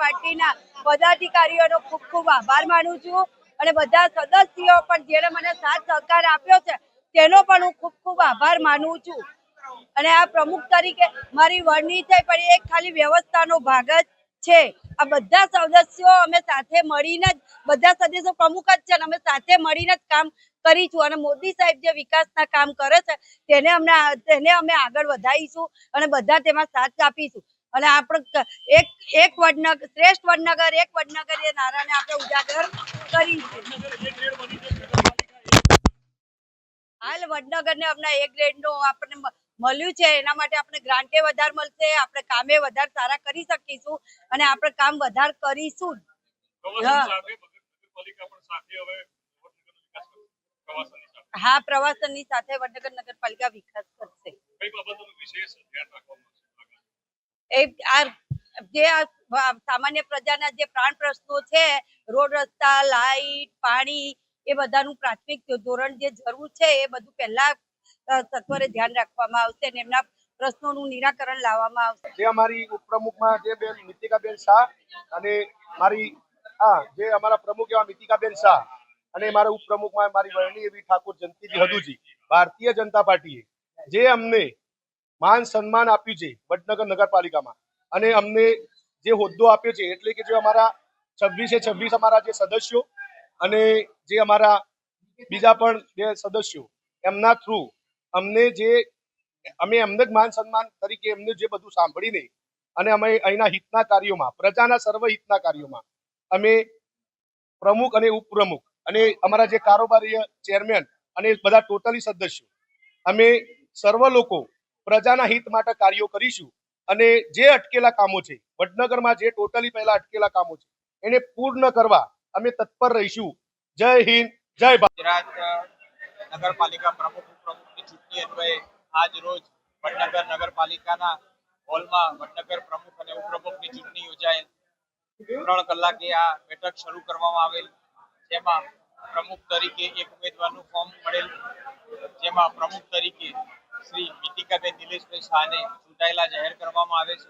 પાર્ટીના પદાધિકારીઓનો ખૂબ ખૂબ આભાર માનું છું અને બધા સદસ્યો પણ જેને મને સાથ સહકાર આપ્યો છે, તેનો પણ હું ખૂબ ખૂબ આભાર માનું છું. અને આ પ્રમુખ તરીકે મારી વરણી છે પણ એ ખાલી વ્યવસ્થાનો ભાગ જ છે. આ બધા સદસ્યો અમે સાથે મળીને જ, બધા સદસ્યો પ્રમુખ જ છે અને અમે સાથે મળીને જ કામ કરીશું. અને મોદી સાહેબ જે વિકાસના કામ કરે છે, તેને અમને તેને અમે આગળ વધારીશું અને બધા તેમાં સાથ આપીશું. અને આપણે એક એક વડનગર શ્રેષ્ઠ વડનગર એક વડનગર એ નારાને આપણે ઉજાગર કરી હાલ વડનગરને હમણાં એક ગ્રેડનું આપણને મળ્યું છે. એના માટે આપણે ગ્રાન્ટે વધારે મળશે આપણે કામે વધારે સારા કરી શકીશું અને આપણે કામ વધારે કરીશું હા. પ્રવાસનની સાથે. વડનગર નગરપાલિકા વિકાસ કરશે કઈ બાબતોનું વિશેષ ધ્યાન રાખવામાં આવશે એ આ જે સામાન્ય પ્રજાના જે પ્રાણ પ્રશ્નો છે, રોડ રસ્તા, લાઈટ, પાણી, એ બધાનું પ્રાથમિક ધોરણ જે જરૂર છે, એ બધું પહેલા સત્વરે ધ્યાન રાખવામાં આવશે અને એમના પ્રશ્નોનું નિરાકરણ લાવવામાં આવશે. જે અમારી ઉપપ્રમુખમાં જે બેન મિતિકાબેન શાહ અને મારી હા જે અમારા પ્રમુખ એવા મિતિકાબેન શાહ અને મારા ઉપપ્રમુખમાં મારી વરણી એવી ઠાકોર જંતીજી હદુજી, ભારતીય જનતા પાર્ટીએ જે અમને માન સન્માન આપ્યું છે વડનગર નગરપાલિકામાં. અને અમને જે હોદ્દો આપ્યો છે, એટલે કે જે અમારા છવ્વીસે છવ્વીસ અમારા જે સદસ્યો અને જે અમારા બીજા પણ બે સદસ્યો, એમના થ્રુ અમને જે, અમે એમને જ માન સન્માન તરીકે એમને જે બધું સાંભળીને અને અમે અહીંના હિતના કાર્યોમાં, પ્રજાના સર્વ હિતના કાર્યોમાં, અમે પ્રમુખ અને ઉપપ્રમુખ અને અમારા જે કારોબારી ચેરમેન અને બધા ટોટલી સદસ્યો, અમે સર્વ લોકો પ્રજાના હિત માટે કાર્યો કરીશું. અને જે અટકેલા કામો છે, વડનગરમાં જે ટોટલી પહેલા અટકેલા કામો છે, એને પૂર્ણ કરવા અમે તત્પર રહીશું. જય હિન્દ, જય ભારત. નગરપાલિકા પ્રમુખ ઉપપ્રમુખની ચૂંટણી અન્વયે આજ રોજ વડનગર નગરપાલિકાના હોલમાં વડનગર પ્રમુખ અને ઉપપ્રમુખની ચૂંટણી યોજાયેલ. ત્રણ કલાકે આ બેઠક શરૂ કરવામાં આવેલ, જેમાં પ્રમુખ તરીકે એક ઉમેદવારનું ફોર્મ મળેલ, જેમાં પ્રમુખ તરીકે શ્રી મિતિકાબેન નિલેશભાઈ શાહને ચૂંટાયેલા જાહેર કરવામાં આવે છે.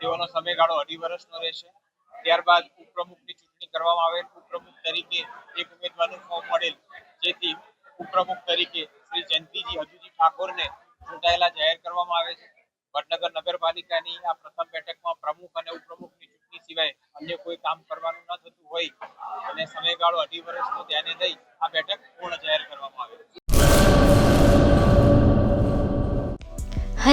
તેઓનો સમયગાળો અઢી વર્ષનો રહેશે. ત્યારબાદ ઉપપ્રમુખની ચૂંટણી કરવામાં આવે. ઉપપ્રમુખ તરીકે એક ઉમેદવારનું ફોર્મ મળેલ. જેથી ઉપપ્રમુખ તરીકે શ્રી જયંતિજી હજુજી ઠાકોરને ચૂંટાયેલા જાહેર કરવામાં આવે છે. વડનગર નગરપાલિકાની આ પ્રથમ બેઠકમાં પ્રમુખ અને ઉપપ્રમુખની ચૂંટણી સિવાય અન્ય કોઈ કામ કરવાનું ન થતું હોય અને સમયગાળો અઢી વર્ષનો ધ્યાને લઈ આ બેઠક